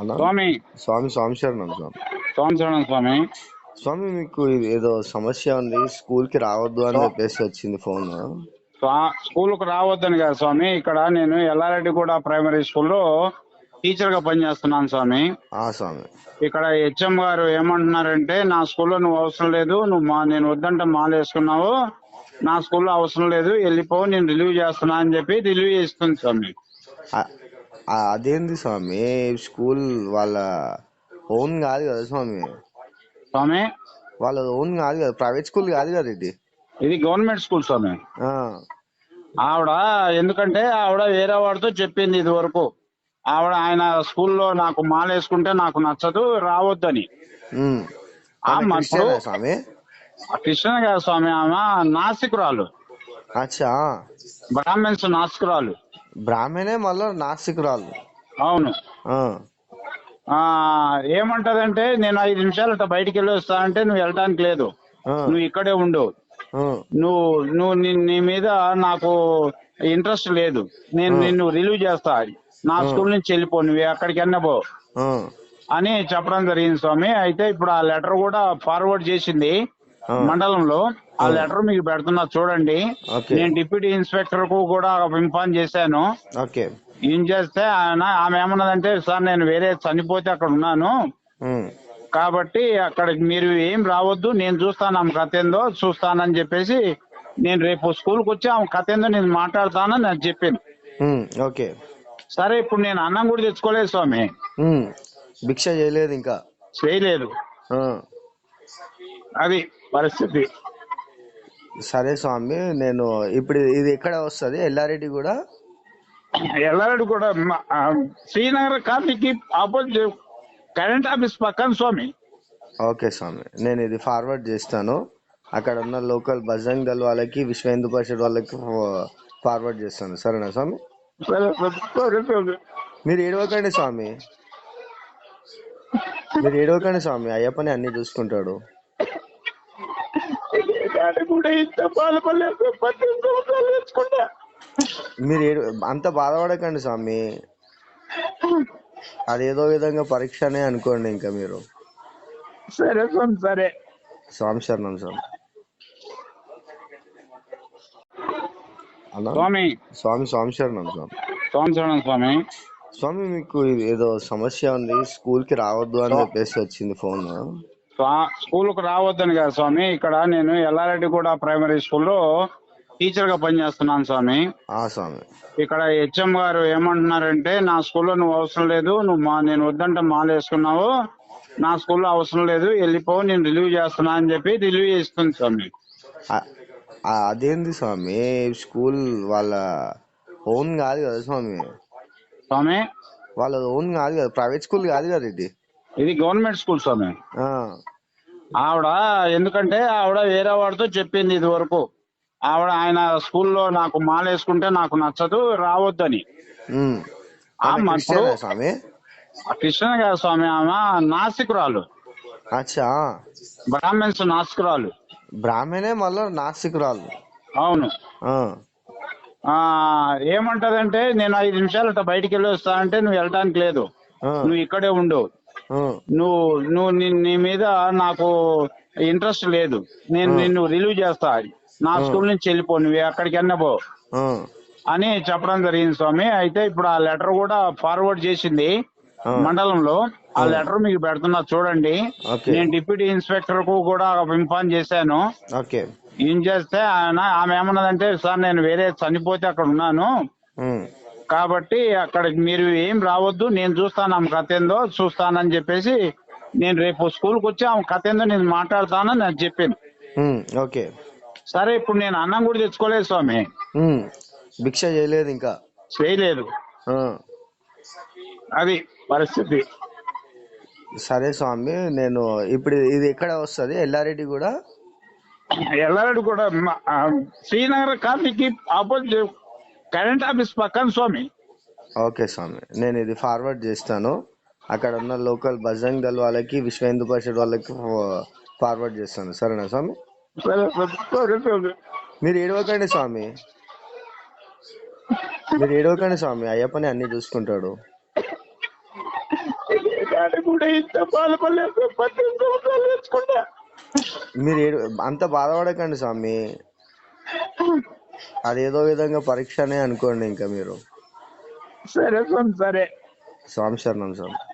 అన్నా? స్వామి. స్వామి స్వామి శరణం స్వామి. స్వామి శరణం స్వామి. స్వామి మీకు ఏదో సమస్య ఉంది స్కూల్కి రావద్దు అని చెప్పేసి వచ్చింది ఫోన్. స్వా- స్కూల్కు రావద్దని కాదు స్వామి. ఇక్కడ నేను ఎల్లారెడ్డి కూడా ప్రైమరీ స్కూల్లో టీచర్గా పనిచేస్తున్నాను స్వామి. ఆ స్వామి. ఇక్కడ హెచ్ఎం గారు ఏమంటున్నారంటే నా స్కూల్లో నువ్వు అవసరం లేదు నువ్వు మా నేను వద్దంటే మాల వేసుకున్నావు నా స్కూల్లో అవసరం లేదు వెళ్ళిపో నేను రిలీవ్ చేస్తున్నా అని చెప్పి రిలీవ్ చేస్తుంది స్వామి. అదేంది స్వామి? స్కూల్ వాళ్ళ ఓన్ కాదు కదా స్వామి? స్వామి? వాళ్ళ ఓన్ కాదు కదా ప్రైవేట్ స్కూల్ కాదు కదా ఇది? ఇది గవర్నమెంట్ స్కూల్ స్వామి. ఆ, ఆవిడ ఎందుకంటే ఆవిడ వేరే వాడితో చెప్పింది ఇది వరకు. ఆవిడ ఆయన స్కూల్లో నాకు మాల వేసుకుంటే నాకు నచ్చదు రావద్దని. స్వామి? కృష్ణ గారు స్వామి ఆమె నాస్తికురాలు అచ్చా. బ్రాహ్మణ్స్ నాస్తికురాలు బ్రాహ్మణే మళ్ళీ నాస్తికురాలు అవును. ఏమంటదంటే నేను ఐదు నిమిషాలు అట్లా బయటికి వెళ్ళి వస్తానంటే నువ్వు వెళ్ళటానికి లేదు. నువ్వు ఇక్కడే ఉండు. నువ్వు నువ్వు నీ- మీద నాకు ఇంట్రెస్ట్ లేదు. నేను నిన్ను రిలీవ్ చేస్తా. నా స్కూల్ నుంచి వెళ్ళిపో నువ్వు ఎక్కడికి పో. అని చెప్పడం జరిగింది స్వామి. అయితే ఇప్పుడు ఆ లెటర్ కూడా ఫార్వర్డ్ చేసింది. మండలంలో. ఆ లెటర్ మీకు పెడుతున్నా చూడండి. నేను డిప్యూటీ ఇన్స్పెక్టర్కు కూడా ఇన్ఫార్మ్ చేశాను. ఓకే. ఏం చేస్తే ఆయన ఆమె ఏమన్నదంటే సార్ నేను వేరే చనిపోతే అక్కడ ఉన్నాను. కాబట్టి అక్కడ మీరు ఏం రావద్దు. నేను చూస్తాను ఆమె కథ ఏందో చూస్తానని చెప్పేసి నేను రేపు స్కూల్కి వచ్చి ఆమె కథ ఏందో నేను మాట్లాడతానని నాకు చెప్పింది ఓకే. సరే ఇప్పుడు నేను అన్నం కూడా తెచ్చుకోలేదు స్వామి. భిక్ష చేయలేదు ఇంకా. చేయలేదు. అది పరిస్థితి. సరే స్వామి నేను ఇప్పుడు ఇది ఎక్కడ వస్తుంది? ఎల్లారెడ్డి కూడా? ఎల్లారెడ్డి కూడా శ్రీనగర్ కాఫీకి ఆపోజిట్ కరెంట్ ఆఫీస్ పక్కన స్వామి. ఓకే స్వామి నేను ఇది ఫార్వర్డ్ చేస్తాను. అక్కడ ఉన్న లోకల్ బజరంగ్ దళ్ వాళ్ళకి విశ్వ హిందూ పరిషత్ వాళ్ళకి ఫార్వర్డ్ చేస్తాను. సరేనా స్వామి. మీరు ఏడవకండి స్వామి. మీరు ఏడవకండి స్వామి అయ్యప్పని అన్ని చూసుకుంటాడు. డాడీ కూడా ఇంత బాధపడలేదు పద్దెనిమిది సంవత్సరాలు తెచ్చుకుంటా మీరు అంత బాధపడకండి స్వామి. అదేదో విధంగా పరీక్షనే అనుకోండి ఇంకా మీరు. సరే స్వామి సరే. స్వామి శరణం స్వామి. అన్నా? స్వామి. స్వామి స్వామి శరణం స్వామి. స్వామి శరణం స్వామి. స్వామి మీకు ఇది ఏదో సమస్య ఉంది స్కూల్కి రావద్దు అని చెప్పేసి వచ్చింది ఫోన్. స్వా- స్కూల్కు రావద్దని కాదు స్వామి. ఇక్కడ నేను ఎల్లారెడ్డి కూడా ప్రైమరీ స్కూల్లో టీచర్గా పనిచేస్తున్నాను స్వామి. స్వామి. ఇక్కడ హెచ్ఎం గారు ఏమంటున్నారంటే నా స్కూల్లో నువ్వు అవసరం లేదు నువ్వు మా నేను వద్దంటే మాల వేసుకున్నావు నా స్కూల్లో అవసరం లేదు వెళ్ళిపో నేను రిలీవ్ చేస్తున్నా అని చెప్పి రిలీవ్ చేస్తుంది స్వామి. అదేంది స్వామి? స్కూల్ వాళ్ళ ఓన్ కాదు కదా స్వామి? స్వామి? వాళ్ళ ఓన్ కాదు కదా ప్రైవేట్ స్కూల్ కాదు కదా ఇది ఇది గవర్నమెంట్ స్కూల్ స్వామి. ఆవిడ ఎందుకంటే ఆవిడ వేరే వాడితో చెప్పింది ఇది వరకు ఆవిడ ఆయన స్కూల్లో నాకు మాల వేసుకుంటే నాకు నచ్చదు రావద్దని. స్వామి? కృష్ణ గారు స్వామి ఆమె నాస్తికురాలు అచ్చా. బ్రాహ్మణ్స్ నాస్తికురాలు బ్రాహ్మణే మళ్ళీ నాస్తికురాలు అవును. ఏమంటదంటే నేను ఐదు నిమిషాలు అట్లా బయటికి వెళ్ళి వస్తానంటే నువ్వు వెళ్ళటానికి లేదు. నువ్వు ఇక్కడే ఉండు. ఆ, నువ్వు నువ్వు నీ- మీద నాకు ఇంట్రెస్ట్ లేదు. నేను నిన్ను రిలీవ్ చేస్తా నా స్కూల్ నుంచి వెళ్ళిపో నువ్వు ఎక్కడికి పో. అని చెప్పడం జరిగింది స్వామి. అయితే ఇప్పుడు ఆ లెటర్ కూడా ఫార్వర్డ్ చేసింది. మండలంలో. ఆ లెటర్ మీకు పెడుతున్నా చూడండి. నేను డిప్యూటీ ఇన్స్పెక్టర్కు కూడా ఇన్ఫార్మ్ చేశాను. ఏం చేస్తే ఆయన ఆమె ఏమన్నదంటే సార్ నేను వేరే చనిపోతే అక్కడ ఉన్నాను. కాబట్టి అక్కడ మీరు ఏం రావద్దు నేను చూస్తాను ఆమె కథ ఏందో చూస్తానని చెప్పేసి నేను రేపు స్కూల్కి వచ్చి ఆమె కథ ఏందో నేను మాట్లాడతానని నాకు చెప్పింది. ఓకే. సరే ఇప్పుడు నేను అన్నం కూడా తెచ్చుకోలేదు స్వామి. భిక్ష చేయలేదు ఇంకా. చేయలేదు. అది పరిస్థితి. సరే స్వామి నేను ఇప్పుడు ఇది ఎక్కడ వస్తుంది? ఎల్లారెడ్డి కూడా? ఎల్లారెడ్డి కూడా శ్రీనగర్ కాఫీకి ఆపోజిట్ కరెంట్ ఆఫీస్ పక్కన స్వామి. ఓకే స్వామి. నేను ఇది ఫార్వర్డ్ చేస్తాను. అక్కడ ఉన్న లోకల్ బజరంగ్ దళ్ వాళ్ళకి విశ్వ హిందూ పరిషత్ వాళ్ళకి ఫార్వర్డ్ చేస్తాను. సరేనా స్వామి. మీరు ఏడవకండి స్వామి. మీరు ఏడవకండి స్వామి. అయ్యప్పని అన్ని చూసుకుంటాడు. మీరు అంత బాధపడకండి స్వామి. అదేదో విధంగా పరీక్షనే అనుకోండి ఇంకా మీరు. సరే స్వామి సరే. స్వామి శరణం స్వామి.